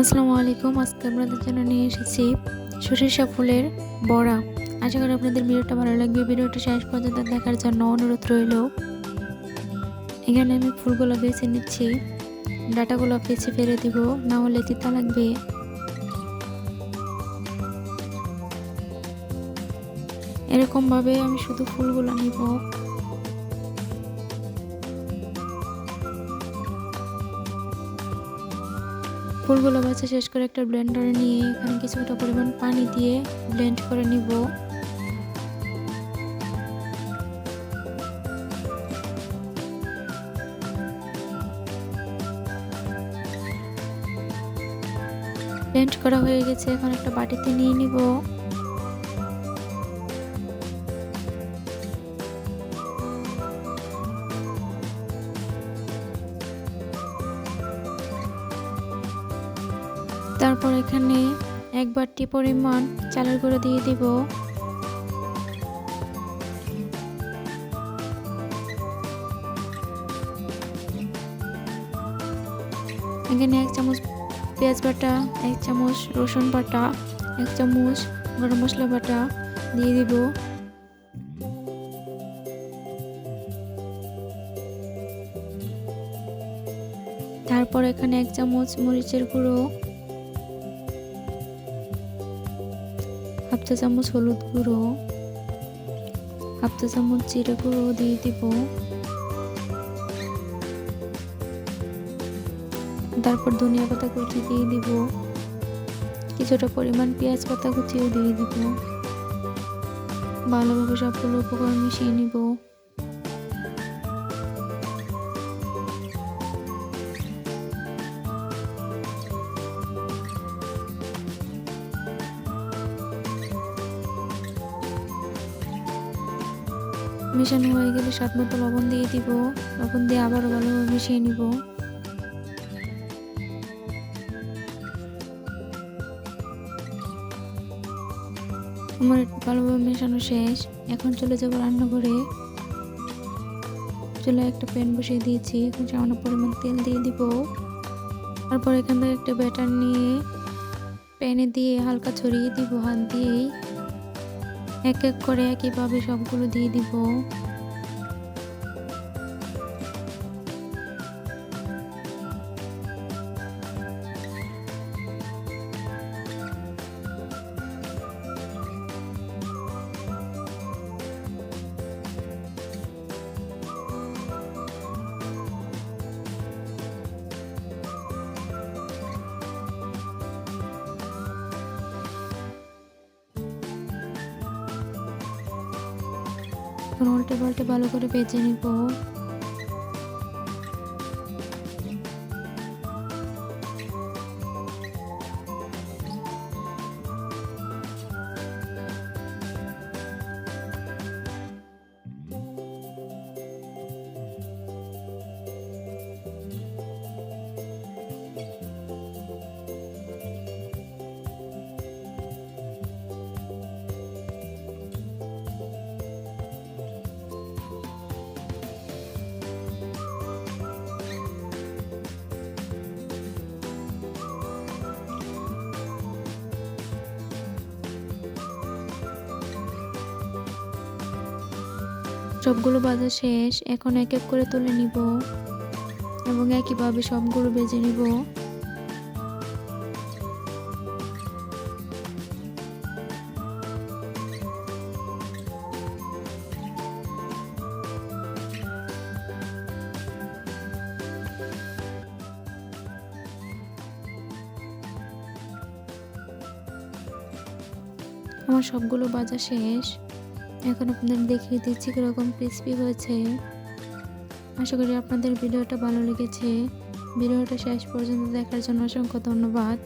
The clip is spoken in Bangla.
আসসালামু আলাইকুম। আজকে আপনাদের জন্য নিয়ে এসেছি সরিষা ফুলের বড়া। আশা করি আপনাদের ভিডিওটা ভালো লাগবে। ভিডিওটা শেষ পর্যন্ত দেখার জন্য অনুরোধ রইল। এখানে আমি ফুলগুলো বেছে নিচ্ছি। ডাটাগুলো বেছে ফেলে দিব। না হলে তিতা লাগবে। এরকমভাবে আমি শুধু ফুলগুলো নিব। ফুলগুলো বাছা শেষ করে একটা ব্লেন্ডারে নিয়ে এখানে কিছুটা পরিমাণ পানি দিয়ে ব্লেন্ড করে নিব। ব্লেন্ড করা হয়ে গেছে, এখন একটা বাটিতে নিয়ে নিব। তারপর এখানে এক বাটি পরিমাণ চালের গুঁড়ো দিয়ে দিব। এখানে এক চামচ পেঁয়াজ বাটা, এক চামচ রসুন বাটা, এক চামচ গরম মশলা বাটা দিয়ে দিব। তারপর এখানে এক চামচ মরিচের গুঁড়ো হাফ চা চামচ হলুদ গুঁড়ো হাফ চা চামচ জিরে গুঁড়ো দিয়ে দিব তারপর ধনিয়া পাতা কুচি দিয়ে দিব কিছুটা পরিমাণ পেঁয়াজ পাতা কুচিও দিয়ে দিব ভালোভাবে সবগুলো উপকরণ মিশিয়ে নিব মেশানো হয়ে গেলে স্বাদ মতো লবণ দিয়ে দিব। লবণ দিয়ে আবারও ভালোভাবে মিশিয়ে নিব। আমার ভালোভাবে মেশানো শেষ। এখন চলে যাব রান্নাঘরে। চুলে একটা প্যান বসিয়ে দিয়েছি। এখন সামান্য পরিমাণ তেল দিয়ে দিব। তারপর এখান থেকে একটা ব্যাটার নিয়ে প্যানে দিয়ে হালকা ছড়িয়ে দিব হাত দিয়েই। এক এক করে একইভাবে সবগুলো দিয়ে দিব। এখন উল্টে পাল্টে ভালো করে ভেজে নিব। সবগুলো ভাজা শেষ। এখন এক এক করে তুলে নিব এবং একইভাবে সবগুলো বেজে নিব। আমার সবগুলো বাজা শেষ। এখন আপনাদের দেখিয়ে দিচ্ছি কীরকম ক্রিসপি হয়েছে। আশা করি আপনাদের ভিডিওটা ভালো লেগেছে। ভিডিওটা শেষ পর্যন্ত দেখার জন্য অসংখ্য ধন্যবাদ।